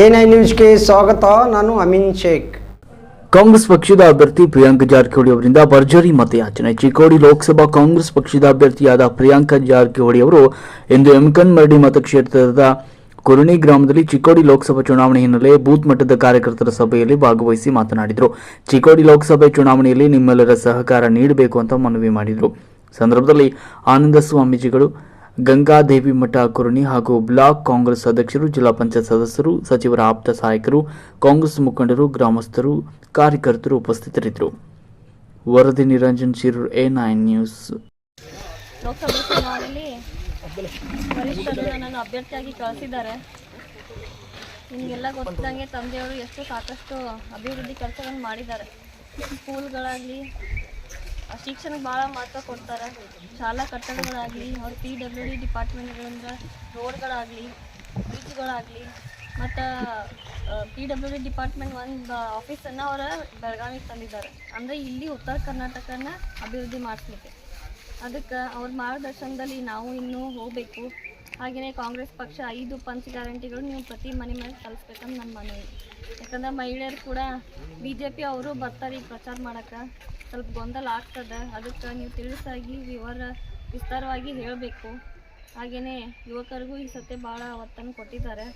N I ನ್ಯೂಸ್ಗೆ ಸ್ವಾಗತ, ನಾನು ಅಮಿನ್ ಶೇಖ್. ಕಾಂಗ್ರೆಸ್ ಪಕ್ಷದ ಅಭ್ಯರ್ಥಿ ಪ್ರಿಯಾಂಕ ಜಾರಕಿಹೊಳಿ ಅವರಿಂದ ಭರ್ಜರಿ ಮತಯಾಚನೆ. ಚಿಕ್ಕೋಡಿ ಲೋಕಸಭಾ ಕಾಂಗ್ರೆಸ್ ಪಕ್ಷದ ಅಭ್ಯರ್ಥಿಯಾದ ಪ್ರಿಯಾಂಕ ಜಾರಕಿಹೊಳಿ ಅವರು ಇಂದು ಎಮ್ಕನ್ಮರಡಿ ಮತಕ್ಷೇತ್ರದ ಕುರುಣಿ ಗ್ರಾಮದಲ್ಲಿ ಚಿಕ್ಕೋಡಿ ಲೋಕಸಭಾ ಚುನಾವಣೆ ಹಿನ್ನೆಲೆ ಬೂತ್ ಮಟ್ಟದ ಕಾರ್ಯಕರ್ತರ ಸಭೆಯಲ್ಲಿ ಭಾಗವಹಿಸಿ ಮಾತನಾಡಿದರು. ಚಿಕ್ಕೋಡಿ ಲೋಕಸಭೆ ಚುನಾವಣೆಯಲ್ಲಿ ನಿಮ್ಮೆಲ್ಲರ ಸಹಕಾರ ನೀಡಬೇಕು ಅಂತ ಮನವಿ ಮಾಡಿದರು. ಸಂದರ್ಭದಲ್ಲಿ ಆನಂದ ಸ್ವಾಮೀಜಿಗಳು ಗಂಗಾದೇವಿ ಮಠ ಕುರುಣಿ ಹಾಗೂ ಬ್ಲಾಕ್ ಕಾಂಗ್ರೆಸ್ ಅಧ್ಯಕ್ಷರು, ಜಿಲ್ಲಾ ಪಂಚಾಯತ್ ಸದಸ್ಯರು, ಸಚಿವರ ಆಪ್ತ ಸಹಾಯಕರು, ಕಾಂಗ್ರೆಸ್ ಮುಖಂಡರು, ಗ್ರಾಮಸ್ಥರು, ಕಾರ್ಯಕರ್ತರು ಉಪಸ್ಥಿತರಿದ್ದರು. ವರದಿ Niranjan, Shirur A nine news. ನಿಮಗೆಲ್ಲ ಗೊತ್ತಿದ್ದಂಗೆ ತಂದೆಯವರು ಎಷ್ಟು ಸಾಕಷ್ಟು ಅಭಿವೃದ್ಧಿ ಕೆಲಸಗಳನ್ನು ಮಾಡಿದ್ದಾರೆ. ಸ್ಕೂಲ್ಗಳಾಗಲಿ ಶಿಕ್ಷಣಕ್ಕೆ ಭಾಳ ಮಹತ್ವ ಕೊಡ್ತಾರೆ. ಶಾಲಾ ಕಟ್ಟಡಗಳಾಗಲಿ ಅವ್ರ ಪಿ ಡಬ್ಲ್ಯೂ ಡಿ ಡಿಪಾರ್ಟ್ಮೆಂಟ್ಗಳಿಂದ ರೋಡ್ಗಳಾಗಲಿ ಬ್ರಿಡ್ಜ್ಗಳಾಗಲಿ ಮತ್ತು ಪಿ ಡಬ್ಲ್ಯೂ ಡಿ ಡಿಪಾರ್ಟ್ಮೆಂಟ್ ಒಂದು ಆಫೀಸನ್ನು ಅವರ ಬೆಳಗಾವಿಗೆ ತಂದಿದ್ದಾರೆ. ಅಂದರೆ ಇಲ್ಲಿ ಉತ್ತರ ಕರ್ನಾಟಕನ ಅಭಿವೃದ್ಧಿ ಮಾಡಿಸ್ಲಿಕ್ಕೆ. ಅದಕ್ಕೆ ಅವ್ರ ಮಾರ್ಗದರ್ಶನದಲ್ಲಿ ನಾವು ಇನ್ನೂ ಹೋಗಬೇಕು. ಹಾಗೆಯೇ ಕಾಂಗ್ರೆಸ್ ಪಕ್ಷ ಐದು ಪಂಚ್ ಗ್ಯಾರಂಟಿಗಳು ನೀವು ಪ್ರತಿ ಮನೆ ಮೇಲೆ ತಲುಪಿಸ್ಬೇಕಂತ ನನ್ನ ಮನವಿ. ಯಾಕಂದ್ರೆ ಮಹಿಳೆಯರು ಕೂಡ ಬಿ ಜೆ ಪಿ ಅವರು ಬರ್ತಾರೆ ಈಗ ಪ್ರಚಾರ ಮಾಡೋಕ್ಕೆ. ಸ್ವಲ್ಪ ಗೊಂದಲ ಆಗ್ತದೆ. ಅದಕ್ಕೆ ನೀವು ತಿಳಿಸಾಗಿ ವಿವರ ವಿಸ್ತಾರವಾಗಿ ಹೇಳಬೇಕು. ಹಾಗೆಯೇ ಯುವಕರಿಗೂ ಈ ಸತ್ಯ ಭಾಳ ಒತ್ತನ್ನು ಕೊಟ್ಟಿದ್ದಾರೆ.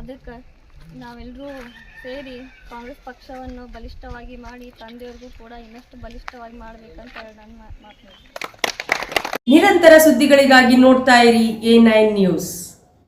ಅದಕ್ಕೆ ನಾವೆಲ್ಲರೂ ಸೇರಿ ಕಾಂಗ್ರೆಸ್ ಪಕ್ಷವನ್ನು ಬಲಿಷ್ಠವಾಗಿ ಮಾಡಿ ತಂದೆಯವ್ರಿಗೂ ಕೂಡ ಇನ್ನಷ್ಟು ಬಲಿಷ್ಠವಾಗಿ ಮಾಡಬೇಕಂತ ನಾನು ಮಾತನಾಡ್ತೀನಿ ನಿರಂತರ ಸುದ್ದಿಗಳಿಗಾಗಿ ನೋಡ್ತಾ ಇರಿ ಎ ನೈನ್ ನ್ಯೂಸ್.